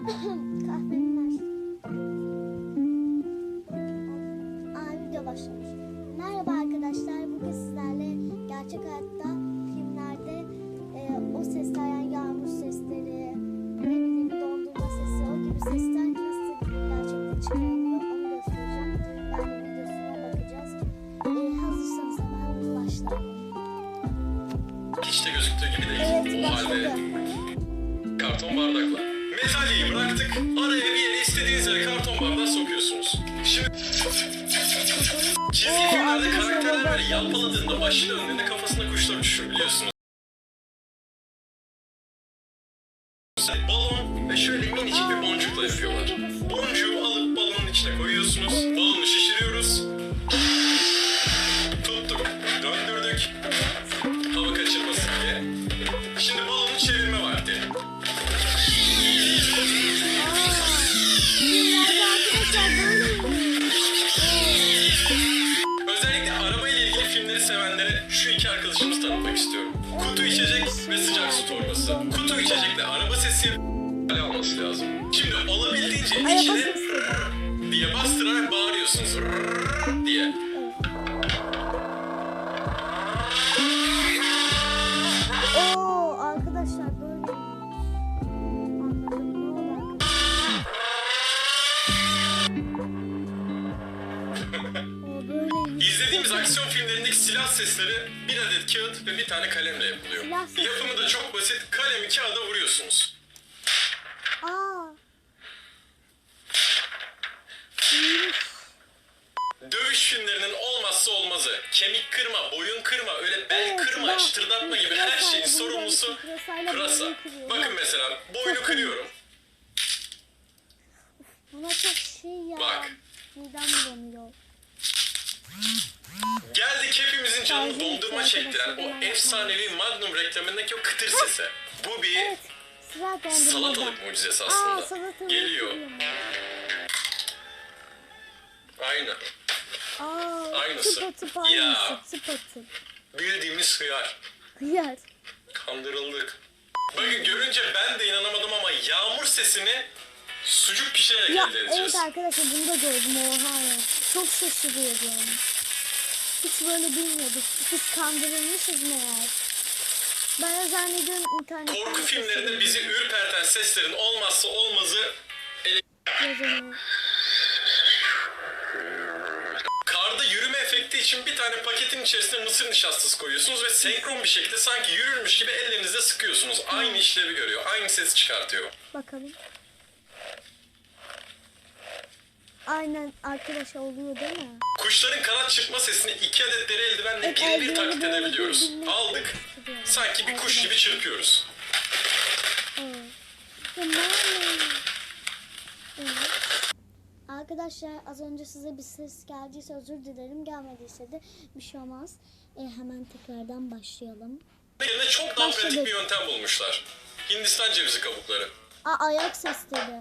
Kahvenin Aa, video başlamış. Merhaba arkadaşlar. Bugün sizlerle gerçek hayatta filmlerde e, o sesler yani yağmur sesleri, ne bileyim dondurma sesi o gibi sesler nasıl gerçekten çıkarılıyor onu göstereceğim. Yani videosuna bakacağız. E, hazırsanız hemen başlayalım. İşte gözüktüğü gibi değil. Evet, başladı. Karton bardaklar. Metalliği bıraktık. Araya bir yere istediğiniz yere karton bardağı sokuyorsunuz. Şimdi çizgi filmlerde karakterler böyle yalpaladığında başı döndüğünde kafasına kuşlar uçuşur biliyorsunuz. Balon ve şöyle minicik bir boncukla yapıyorlar. Boncuğu alıp balonun içine koyuyorsunuz. Balonu şişiriyoruz. Araba sesi alması lazım. Şimdi olabildiğince içine diye bastırarak bağırıyorsunuz. Diye. Oo arkadaşlar böyle. Anladım ne oldu arkadaşlar? İzlediğimiz aksiyon filmlerindeki silah sesleri bir adet kağıt ve bir tane kalemle yapılıyor. Silah sesleri. Yapımı da çok basit. Kalemi kağıda vuruyorsunuz. Aa. İyiymiş. Dövüş filmlerinin olmazsa olmazı. Kemik kırma, boyun kırma, öyle bel kırma, çıtırdatma gibi her şeyin sorumlusu pırasa. Bakın Bak. mesela boynu kırıyorum. Buna çok şey ya. Bak. Midem bulanıyor. Geldik hepimizin canını dondurma çektiren o efsanevi Magnum reklamındaki o kıtır sesi. Bu bir Evet. Salatalık mucizesi Aa aslında. salatalık. Geliyor. kırıyorum. Aa Aynısı. tıpatıp Ya. aynısı. Tıpatıp. Bildiğimiz hıyar. Hıyar. Kandırıldık. Bakın görünce ben de inanamadım ama yağmur sesini sucuk pişirerek Ya elde edeceğiz. evet arkadaşlar bunu da gördüm oha ya. Çok şaşırıyordu yani. Hiç böyle bilmiyorduk. Biz kandırılmışız meğer. Ben de zannediyorum internet. Korku filmlerinde bizi ürperten seslerin olmazsa olmazı Yazılıyor. Efekti için bir tane paketin içerisine mısır nişastası koyuyorsunuz ve senkron bir şekilde sanki yürürmüş gibi ellerinizde sıkıyorsunuz. Aynı işlevi görüyor, aynı ses çıkartıyor. Bakalım. Aynen arkadaş oluyor değil mi? Kuşların kanat çırpma sesini iki adet deri eldivenle Evet, birebir eldiveni taklit böyle edebiliyoruz. birbirine Aldık, sanki bir kuş gibi çırpıyoruz. Tamam. Evet. Arkadaşlar az önce size bir ses geldiyse özür dilerim. Gelmediyse de bir şey olmaz. E, hemen tekrardan başlayalım. Yerine çok daha Başladık. pratik bir yöntem bulmuşlar. Hindistan cevizi kabukları. Aa ayak sesleri.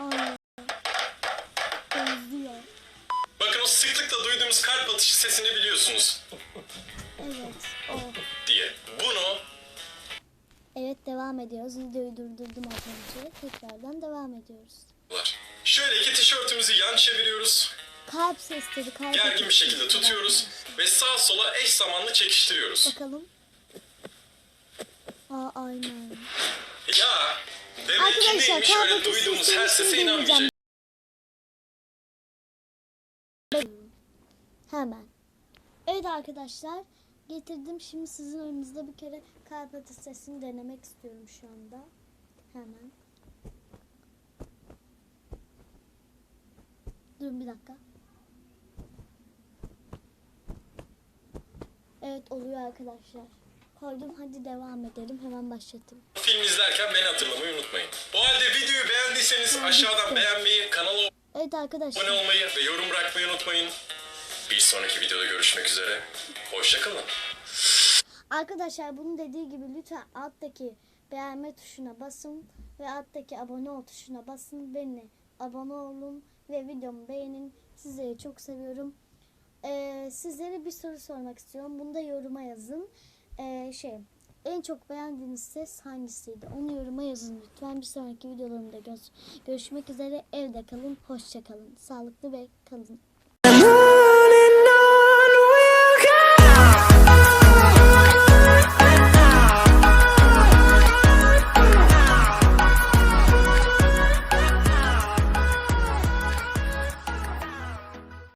Aa. Benziyor. Bakın o sıklıkla duyduğumuz kalp atışı sesini biliyorsunuz Evet. O. diye. Bunu Evet devam ediyoruz. Videoyu durdurdum az önce. Tekrardan devam ediyoruz. Şöyle iki tişörtümüzü yan çeviriyoruz. Kalp sesleri. Kalp Gergin bir şekilde tutuyoruz ve sağa sola eş zamanlı çekiştiriyoruz. Bakalım. Aa aynen. Ya demek ki Arkadaşlar, neymiş öyle duyduğumuz her sesini sese deneyeceğim. inanmayacak. Hemen. Evet arkadaşlar. Getirdim. Şimdi sizin önünüzde bir kere kalp atışı sesini denemek istiyorum şu anda. Hemen. Durun bir dakika. Evet oluyor arkadaşlar. Koydum hadi devam edelim. Hemen başlatayım. Film izlerken beni hatırlamayı unutmayın. Bu halde videoyu beğendiyseniz aşağıdan beğenmeyi, kanala Evet abone arkadaşlar. olmayı ve yorum bırakmayı unutmayın. Bir sonraki videoda görüşmek üzere. Hoşçakalın. Arkadaşlar bunun dediği gibi lütfen alttaki beğenme tuşuna basın ve alttaki abone ol tuşuna basın. Beni abone olun ve videomu beğenin. Sizleri çok seviyorum. Ee, sizlere bir soru sormak istiyorum. Bunu da yoruma yazın. Ee, şey en çok beğendiğiniz ses hangisiydi? Onu yoruma yazın lütfen. Bir sonraki videolarımda gö- görüşmek üzere. Evde kalın, hoşça kalın. Sağlıklı ve kalın.